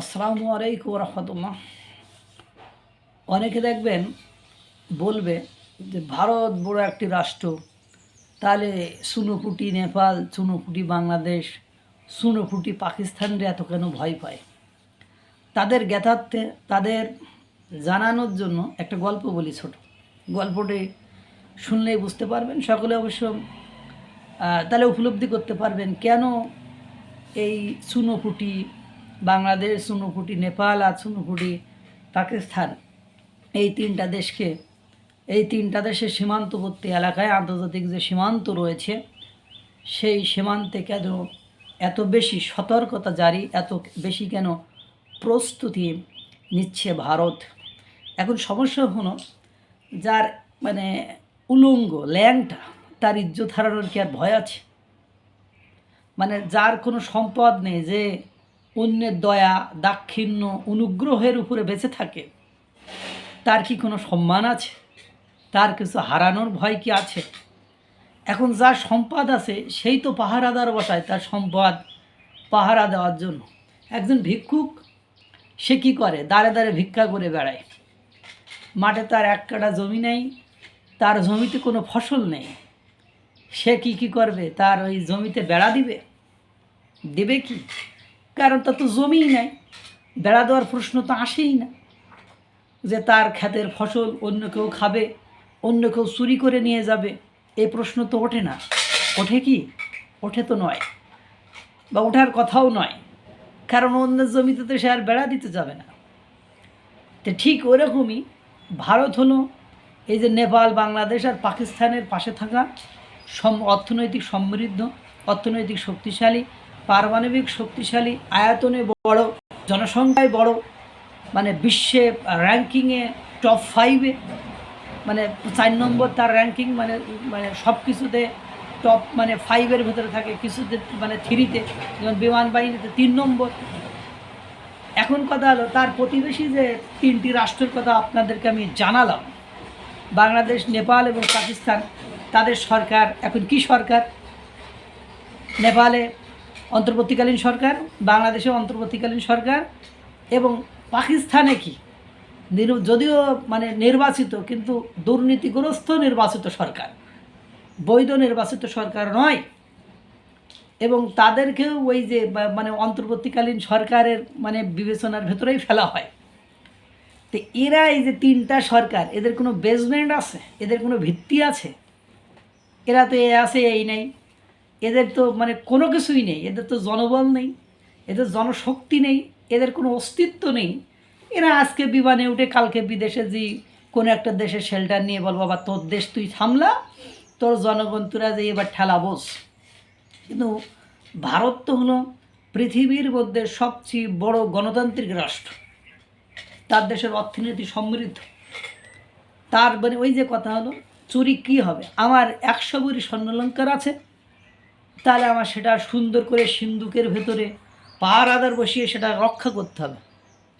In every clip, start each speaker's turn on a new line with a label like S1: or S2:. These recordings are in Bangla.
S1: আসসালামু আলাইকুম রহমতুল্লাহ। অনেকে দেখবেন বলবে যে ভারত বড় একটি রাষ্ট্র, তাহলে সুনোপুটি নেপাল সুনোপুটি বাংলাদেশ সুনোপুটি পাকিস্তানরে এত কেন ভয় পায়? তাদের জ্ঞাতার্থে, তাদের জানানোর জন্য একটা গল্প বলি ছোট। গল্পটি শুনলেই বুঝতে পারবেন, সকলে অবশ্য তাহলে উপলব্ধি করতে পারবেন কেন এই সুনোপুটি বাংলাদেশ সুনোপুটি নেপাল আর সুনোপুটি পাকিস্তান এই তিনটা দেশকে, এই তিনটা দেশের সীমান্তবর্তী এলাকায় আন্তর্জাতিক যে সীমান্ত রয়েছে, সেই সীমান্তে কেন এত বেশি সতর্কতা জারি, এত বেশি কেন প্রস্তুতি নিচ্ছে ভারত? এখন সমস্যা হলো যার মানে উলঙ্গ, ল্যাংটা, তার ইজ্জত হারানোর কি আর ভয় আছে? মানে যার কোনো সম্পদ নেই যে অন্যের দয়া, দাক্ষিণ্য, অনুগ্রহের উপরে বেঁচে থাকে। তার কি কোনো সম্মান আছে? তার কিছু হারানোর ভয় কি আছে? এখন যার সম্পদ আছে, সেই তো পাহারাদার বসায় তার সম্পদ পাহারা দেওয়ার জন্য। একজন ভিক্ষুক, সে কি করে? দাঁড়ে দাঁড়ে ভিক্ষা করে বেড়ায়। মাঠে তার এক কাটা জমি নেই, তার জমিতে কোনো ফসল নেই। সে কি কি করবে? তার ওই জমিতে বেড়া দিবে? দেবে কি? কারণ তার তো জমিই নাই। বেড়া দেওয়ার প্রশ্ন তো আসেই না। যে তার ক্ষেতের ফসল অন্য কেউ খাবে, অন্য কেউ চুরি করে নিয়ে যাবে এই প্রশ্ন তো ওঠে না। ওঠে কি? ওঠে তো নয়। বা ওঠার কথাও নয়। কারণ অন্য জমিতে তো সে আর বেড়া দিতে যাবে না। তো ঠিক ওরকমই ভারত হলো এই যে নেপাল, বাংলাদেশ আর পাকিস্তানের পাশে থাকা সম অর্থনৈতিক সমৃদ্ধ, অর্থনৈতিক শক্তিশালী পারমাণবিক শক্তিশালী আয়তনে বড়, জনসংখ্যায় বড় মানে বিশ্বে র্যাঙ্কিংয়ে টপ ফাইভে মানে চার নম্বর তার র্যাঙ্কিং মানে মানে সব কিছুতে টপ মানে ফাইভের ভেতরে থাকে, কিছুতে মানে থ্রিতে যেমন বিমান বাহিনীতে তিন নম্বর। এখন কথা হলো, তার প্রতিবেশী যে তিনটি রাষ্ট্রের কথা আপনাদেরকে আমি জানালাম, বাংলাদেশ, নেপাল এবং পাকিস্তান, তাদের সরকার, এখন কি সরকার? নেপালে অন্তর্বর্তীকালীন সরকার বাংলাদেশে অন্তর্বর্তীকালীন সরকার এবং পাকিস্তানে কি? যদিও মানে নির্বাচিত কিন্তু দুর্নীতিগ্রস্ত নির্বাচিত সরকার, বৈধ নির্বাচিত সরকার নয় এবং তাদেরকেও ওই যে মানে অন্তর্বর্তীকালীন সরকারের মানে বিবেচনার ভেতরেই ফেলা হয়। তো এরা এই যে তিনটা সরকার, এদের কোনো বেসমেন্ট আছে? এদের কোনো ভিত্তি আছে? এরা তো এ আছে, এই নেই। এদের তো মানে কোনো কিছুই নেই, এদের তো জনবল নেই, এদের জনশক্তি নেই, এদের কোনো অস্তিত্ব নেই। এরা আজকে বিমানে উঠে, কালকে বিদেশে যে কোনো একটা দেশে শেল্টার নিয়ে বল বাবা, তোর দেশ তুই থামলা, তোর জনগণ তোরা যে এবার ঠেলা বস। কিন্তু ভারত তো হলো পৃথিবীর মধ্যে সবচেয়ে বড় গণতান্ত্রিক রাষ্ট্র। তার দেশের অর্থনীতি সমৃদ্ধ। তার মানে ওই যে কথা হলো, চুরি কী হবে? আমার একশো বড়ি স্বর্ণলঙ্কার আছে তাহলে আমার সেটা সুন্দর করে সিন্দুকের ভেতরে পাহাড় আদার বসিয়ে সেটা রক্ষা করতে হবে।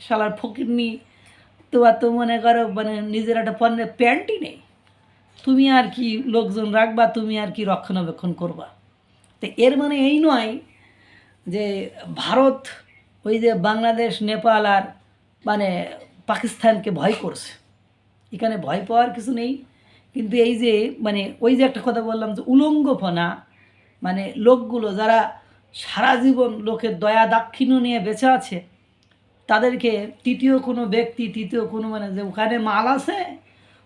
S1: শালার ফকিরনি তোমার তো মনে করো মানে নিজের একটা পণ্যের প্যান্টই নেই। তুমি আর কি লোকজন রাখবা, তুমি আর কি রক্ষণাবেক্ষণ করবা। তো এর মানে এই নয় যে ভারত ওই যে বাংলাদেশ, নেপাল আর মানে পাকিস্তানকে ভয় করছে। এখানে ভয় পাওয়ার কিছু নেই। কিন্তু এই যে মানে ওই যে একটা কথা বললাম যে উলঙ্গপনা মানে লোকগুলো যারা সারা জীবন লোকের দয়া দাক্ষিণ্য নিয়ে বেঁচে আছে, তাদেরকে তৃতীয় কোনো ব্যক্তি, তৃতীয় কোনো মানে যে ওখানে মাল আছে,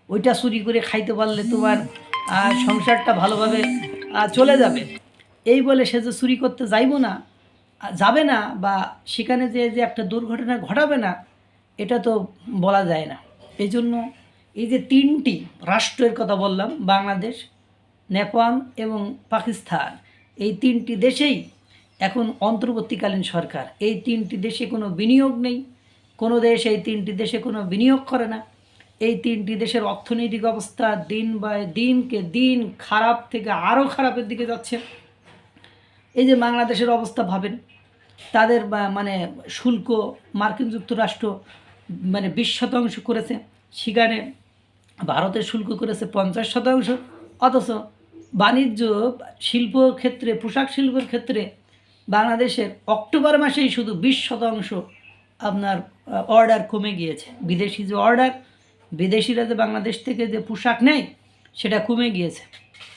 S1: ওইটা চুরি করে খাইতে পারলে তোমার সংসারটা ভালোভাবে চলে যাবে। এই বলে সে যে চুরি করতে যাইবো না যাবে না বা সেখানে যে যে একটা দুর্ঘটনা ঘটাবে না, এটা তো বলা যায় না। এই জন্য এই যে তিনটি রাষ্ট্রের কথা বললাম, বাংলাদেশ, নেপাল এবং পাকিস্তান। এই তিনটি দেশেই এখন অন্তর্বর্তীকালীন সরকার। এই তিনটি দেশে কোনো বিনিয়োগ নেই, কোনো দেশ এই তিনটি দেশে কোনো বিনিয়োগ করে না। এই তিনটি দেশের অর্থনৈতিক অবস্থা দিন বাই দিনকে দিন খারাপ থেকে আরও খারাপের দিকে যাচ্ছে। এই যে বাংলাদেশের অবস্থা ভাবেন, তাদের মানে শুল্ক মার্কিন যুক্তরাষ্ট্র মানে বিশ শতাংশ করেছে সেখানে ভারতের শুল্ক করেছে পঞ্চাশ শতাংশ, অথচ বাণিজ্য, শিল্প ক্ষেত্রে, পোশাক শিল্পের ক্ষেত্রে বাংলাদেশের অক্টোবর মাসেই শুধু বিশ শতাংশ আপনার অর্ডার কমে গিয়েছে। বিদেশি যে অর্ডার বিদেশিরা যে বাংলাদেশ থেকে যে পোশাক নেয়, সেটা কমে গিয়েছে।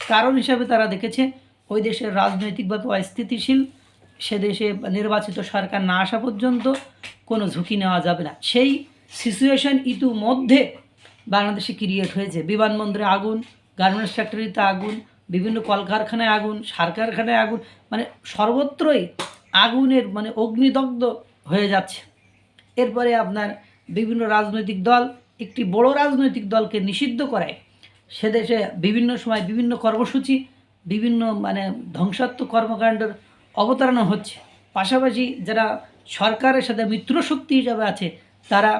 S1: কারণ হিসাবে তারা দেখেছে, ওই দেশের রাজনৈতিকভাবে অস্থিতিশীল, সে দেশে নির্বাচিত সরকার না আসা পর্যন্ত কোনো ঝুঁকি নেওয়া যাবে না। সেই সিচুয়েশন ইতিমধ্যে বাংলাদেশে ক্রিয়েট হয়েছে। বিমানবন্দরে আগুন গার্মেন্টস ফ্যাক্টরিতে আগুন বিভিন্ন কলকারখানায় আগুন সার কারখানায় আগুন মানে সর্বত্রই আগুনের মানে অগ্নিদগ্ধ হয়ে যাচ্ছে। এরপরে আপনার বিভিন্ন রাজনৈতিক দল, একটি বড় রাজনৈতিক দলকে নিষিদ্ধ করায়। সে দেশে বিভিন্ন সময় বিভিন্ন কর্মসূচি, বিভিন্ন মানে ধ্বংসাত্মক কর্মকাণ্ডের অবতারণা হচ্ছে। পাশাপাশি যারা সরকারের সাথে মিত্রশক্তি হিসাবে আছে, তারা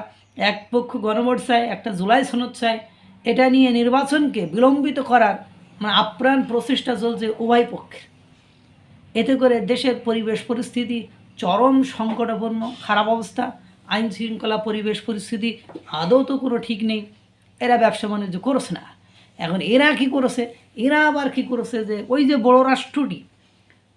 S1: এক পক্ষ গণভোট চায় একটা জুলাই সনদ চায়। এটা নিয়ে নির্বাচনকে বিলম্বিত করার মানে আপ্রাণ প্রচেষ্টা চলছে উভয় পক্ষে এতে করে দেশের পরিবেশ পরিস্থিতি চরম সংকটাপন্ন, খারাপ অবস্থা আইন শৃঙ্খলা পরিবেশ পরিস্থিতি, আদৌ তো কোনো ঠিক নেই। এরা ব্যবসা বাণিজ্য করছে না। এখন এরা কি করেছে? এরা আবার কি করেছে যে ওই যে বড় রাষ্ট্রটি,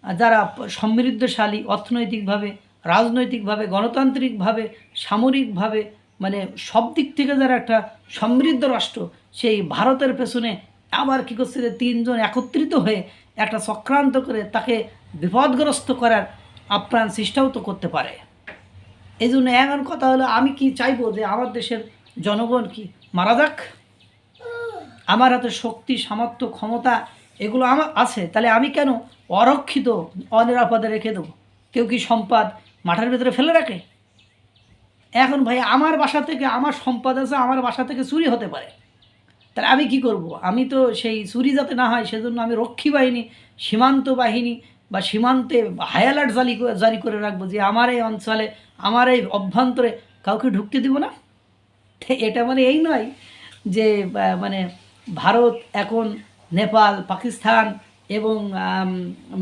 S1: যারা সমৃদ্ধশালী অর্থনৈতিকভাবে, রাজনৈতিকভাবে, গণতান্ত্রিকভাবে, সামরিকভাবে মানে সব দিক থেকে যারা একটা সমৃদ্ধ রাষ্ট্র, সেই ভারতের পেছনে আবার কী করছে যে তিনজন একত্রিত হয়ে একটা চক্রান্ত করে তাকে বিপদগ্রস্ত করার আপ্রাণ চেষ্টাও তো করতে পারে। এই জন্য এমন কথা হলো, আমি কি চাইব যে আমার দেশের জনগণ কি মারা যাক? আমার হাতে শক্তি, সামর্থ্য, ক্ষমতা এগুলো আমার আছে, তাহলে আমি কেন অরক্ষিত, অনিরাপদে রেখে দেবো? কেউ কি সম্পাদ মাঠের ভেতরে ফেলে রাখে? এখন ভাই, আমার বাসা থেকে আমার সম্পাদ আছে, আমার বাসা থেকে চুরি হতে পারে। তাহলে আমি কি করব? আমি তো সেই চুরি যাতে না হয়, সেজন্য আমি রক্ষী বাহিনী, সীমান্ত বাহিনী বা সীমান্তে হাই অ্যালার্ট জারি জারি করে রাখব যে আমার এই অঞ্চলে, আমার এই অভ্যন্তরে কাউকে ঢুকতে দিব না। এটা মানে এই নয় যে মানে ভারত এখন নেপাল, পাকিস্তান এবং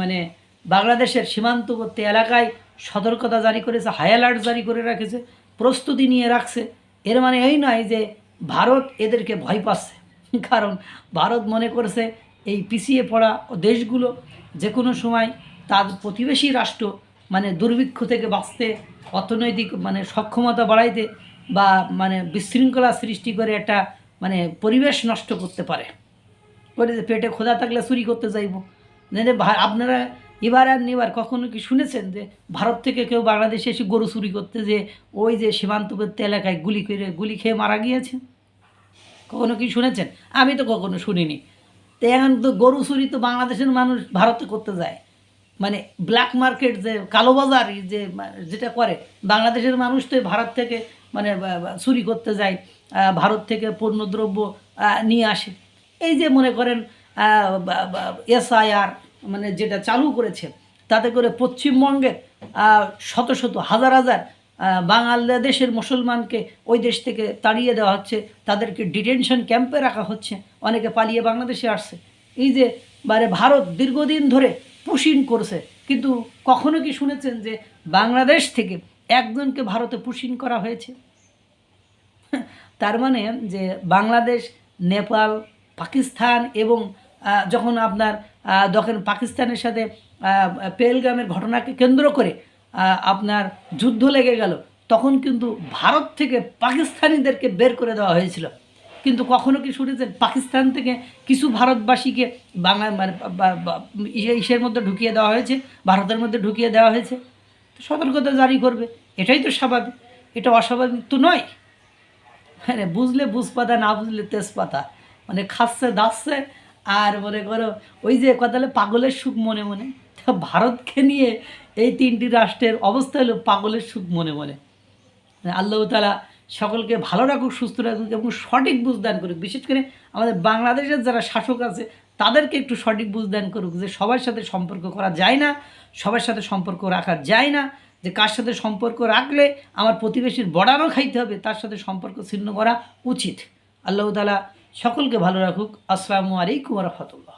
S1: মানে বাংলাদেশের সীমান্তবর্তী এলাকায় সতর্কতা জারি করেছে, হাই অ্যালার্ট জারি করে রেখেছে, প্রস্তুতি নিয়ে রাখছে। এর মানে এই নয় যে ভারত এদেরকে ভয় পাচ্ছে। কারণ ভারত মনে করছে এই পিছিয়ে পড়া দেশগুলো যে কোনো সময় তার প্রতিবেশী রাষ্ট্র মানে দুর্ভিক্ষ থেকে বাঁচতে, অর্থনৈতিক মানে সক্ষমতা বাড়াইতে বা মানে বিশৃঙ্খলা সৃষ্টি করে একটা মানে পরিবেশ নষ্ট করতে পারে। যে পেটে খোদা থাকলে চুরি করতে যাইব। মানে আপনারা এবার আর এবার কখনো কি শুনেছেন যে ভারত থেকে কেউ বাংলাদেশে এসে গরু চুরি করতে যে ওই যে সীমান্তবর্তী এলাকায় গুলি করে, গুলি খেয়ে মারা গিয়েছে? কখনো কি শুনেছেন? আমি তো কখনো শুনিনি। তো এখন তো গরু চুরি তো বাংলাদেশের মানুষ ভারতে করতে যায়। মানে ব্ল্যাক মার্কেট যে কালোবাজার যে যেটা করে, বাংলাদেশের মানুষ তো ভারত থেকে মানে চুরি করতে যায় ভারত থেকে পণ্যদ্রব্য নিয়ে আসে। এই যে মনে করেন এসআইআর মানে যেটা চালু করেছে, তাতে করে পশ্চিমবঙ্গের শত শত, হাজার হাজার বাংলাদেশের মুসলমানকে ওই দেশ থেকে তাড়িয়ে দেওয়া হচ্ছে, তাদেরকে ডিটেনশন ক্যাম্পে রাখা হচ্ছে, অনেকে পালিয়ে বাংলাদেশে আসছে। এই যে মানে ভারত দীর্ঘদিন ধরে পুশিন করছে, কিন্তু কখনো কি শুনেছেন যে বাংলাদেশ থেকে একজনকে ভারতে পুশিন করা হয়েছে? তার মানে যে বাংলাদেশ, নেপাল, পাকিস্তান এবং যখন আপনার যখন পাকিস্তানের সাথে পেলগামের ঘটনাকে কেন্দ্র করে আপনার যুদ্ধ লেগে গেল, তখন কিন্তু ভারত থেকে পাকিস্তানিদেরকে বের করে দেওয়া হয়েছিল। কিন্তু কখনো কি শুনেছেন, পাকিস্তান থেকে কিছু ভারতবাসীকে বাংলা মানে ইসের মধ্যে ঢুকিয়ে দেওয়া হয়েছে, ভারতের মধ্যে ঢুকিয়ে দেওয়া হয়েছে? তো সতর্কতা জারি করবে, এটাই তো স্বাভাবিক, এটা অস্বাভাবিক তো নয়। মানে বুঝলে বুঝপাতা, না বুঝলে তেজপাতা মানে খাচ্ছে, দাচ্ছে, আর মনে করো ওই যে কথা পাগলের সুখ মনে মনে। ভারতকে নিয়ে এই তিনটি রাষ্ট্রের অবস্থা হলো পাগলের সুখ মনে মনে। মানে আল্লাহ তালা সকলকে ভালো রাখুক, সুস্থ রাখুক এবং সঠিক বুঝদান করুক। বিশেষ করে আমাদের বাংলাদেশের যারা শাসক আছে, তাদেরকে একটু সঠিক বুঝদান করুক যে সবার সাথে সম্পর্ক করা যায় না, সবার সাথে সম্পর্ক রাখা যায় না, যে কার সাথে সম্পর্ক রাখলে আমার প্রতিবেশীর বর্ডারও খাইতে হবে, তার সাথে সম্পর্ক ছিন্ন করা উচিত। আল্লাহ তালা সকলকে ভালো রাখুক। আসসালামু আলাইকুম রহমতুল্লাহ।